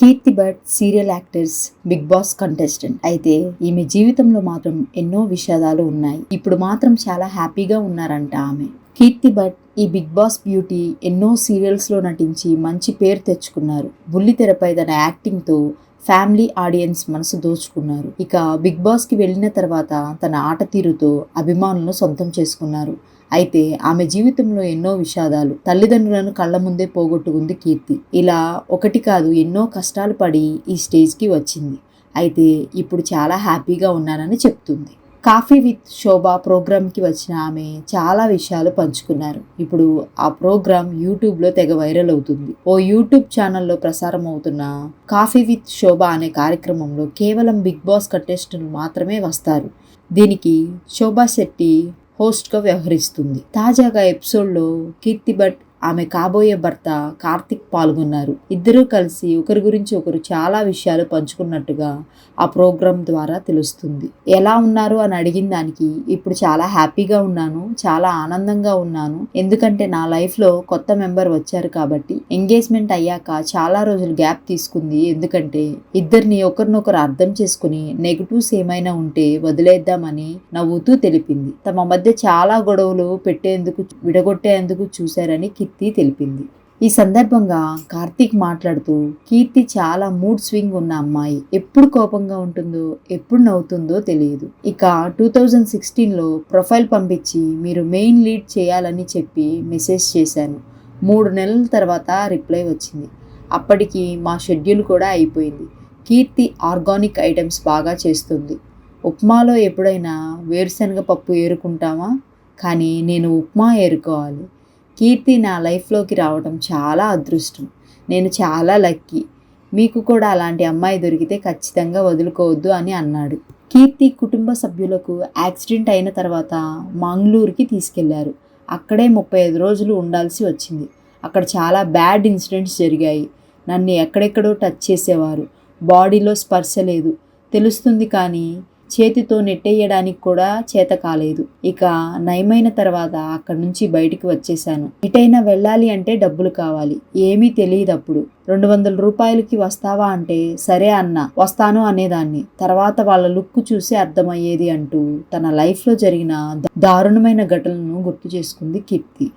Keerthi Bhat serial actors Bigg Boss contestant. అయితే ఈమె జీవితంలో మాత్రం ఎన్నో విషాదాలు ఉన్నాయి. ఇప్పుడు మాత్రం చాలా హ్యాపీగా ఉన్నారంట ఆమె. కీర్తి భట్ ఈ బిగ్ బాస్ బ్యూటీ ఎన్నో సీరియల్స్లో నటించి మంచి పేరు తెచ్చుకున్నారు. బుల్లితెరపై తన యాక్టింగ్తో ఫ్యామిలీ ఆడియన్స్ మనసు దోచుకున్నారు. ఇక బిగ్ బాస్కి వెళ్ళిన తర్వాత తన ఆట తీరుతో అభిమానులను సొంతం చేసుకున్నారు. అయితే ఆమె జీవితంలో ఎన్నో విషాదాలు తల్లిదండ్రులను కళ్ళ ముందే పోగొట్టుకుంది కీర్తి. ఇలా ఒకటి కాదు ఎన్నో కష్టాలు పడి ఈ స్టేజ్కి వచ్చింది. అయితే ఇప్పుడు చాలా హ్యాపీగా ఉన్నానని చెప్తుంది. కాఫీ విత్ శోభ ప్రోగ్రామ్కి వచ్చిన ఆమె చాలా విషయాలు పంచుకున్నారు. ఇప్పుడు ఆ ప్రోగ్రామ్ యూట్యూబ్లో తెగ వైరల్ అవుతుంది. ఓ యూట్యూబ్ ఛానల్లో ప్రసారం అవుతున్న కాఫీ విత్ శోభ అనే కార్యక్రమంలో కేవలం బిగ్ బాస్ కంటెస్టెంట్లు మాత్రమే వస్తారు. దీనికి శోభా శెట్టి హోస్ట్గా వ్యవహరిస్తుంది. తాజాగా ఎపిసోడ్లో కీర్తి భట్ ఆమె కాబోయే భర్త కార్తిక్ పాల్గొన్నారు. ఇద్దరూ కలిసి ఒకరి గురించి ఒకరు చాలా విషయాలు పంచుకున్నట్టుగా ఆ ప్రోగ్రాం ద్వారా తెలుస్తుంది. ఎలా ఉన్నారు అని అడిగిన దానికి ఇప్పుడు చాలా హ్యాపీగా ఉన్నాను చాలా ఆనందంగా ఉన్నాను. ఎందుకంటే నా లైఫ్లో కొత్త మెంబర్ వచ్చారు కాబట్టి ఎంగేజ్మెంట్ అయ్యాక చాలా రోజులు గ్యాప్ తీసుకుంది. ఎందుకంటే ఇద్దరిని ఒకరినొకరు అర్థం చేసుకుని నెగిటివ్స్ ఏమైనా ఉంటే వదిలేద్దామని నవ్వుతూ తెలిపింది. తమ మధ్య చాలా గొడవలు పెట్టేందుకు విడగొట్టేందుకు చూశారని కీర్తి తెలిపింది. ఈ సందర్భంగా కార్తీక్ మాట్లాడుతూ కీర్తి చాలా మూడ్ స్వింగ్ ఉన్న అమ్మాయి. ఎప్పుడు కోపంగా ఉంటుందో ఎప్పుడు నవ్వుతుందో తెలియదు. ఇక టూ థౌజండ్ సిక్స్టీన్లో ప్రొఫైల్ పంపించి మీరు మెయిన్ లీడ్ చేయాలని చెప్పి మెసేజ్ చేశాను. మూడు నెలల తర్వాత రిప్లై వచ్చింది. అప్పటికి మా షెడ్యూల్ కూడా అయిపోయింది. కీర్తి ఆర్గానిక్ ఐటమ్స్ బాగా చేస్తుంది. ఉప్మాలో ఎప్పుడైనా వేరుశనగ పప్పు ఏరుకుంటామా? కానీ నేను ఉప్మా ఏరుకోవాలి. కీర్తి నా లైఫ్లోకి రావడం చాలా అదృష్టం. నేను చాలా లక్కీ. మీకు కూడా అలాంటి అమ్మాయి దొరికితే ఖచ్చితంగా వదులుకోవద్దు అని అన్నాడు. కీర్తి కుటుంబ సభ్యులకు యాక్సిడెంట్ అయిన తర్వాత మంగళూరుకి తీసుకెళ్ళారు. అక్కడే ముప్పై ఐదు రోజులు ఉండాల్సి వచ్చింది. అక్కడ చాలా బ్యాడ్ ఇన్సిడెంట్స్ జరిగాయి. నన్ను ఎక్కడెక్కడో టచ్ చేసేవారు. బాడీలో స్పర్శ లేదు. తెలుస్తుంది కానీ చేతితో నెట్టేయడానికి కూడా చేత కాలేదు. ఇక నయమైన తర్వాత అక్కడి నుంచి బయటికి వచ్చేసాను ఎటైనా వెళ్ళాలి అంటే డబ్బులు కావాలి. ఏమీ తెలియదు అప్పుడు. రెండు వందల రూపాయలకి వస్తావా అంటే సరే అన్న వస్తాను అనేదాన్ని. తర్వాత వాళ్ళ లుక్ చూసి అర్థమయ్యేది అంటూ తన లైఫ్లో జరిగిన దారుణమైన ఘటనలను గుర్తు చేసుకుంది కీర్తి.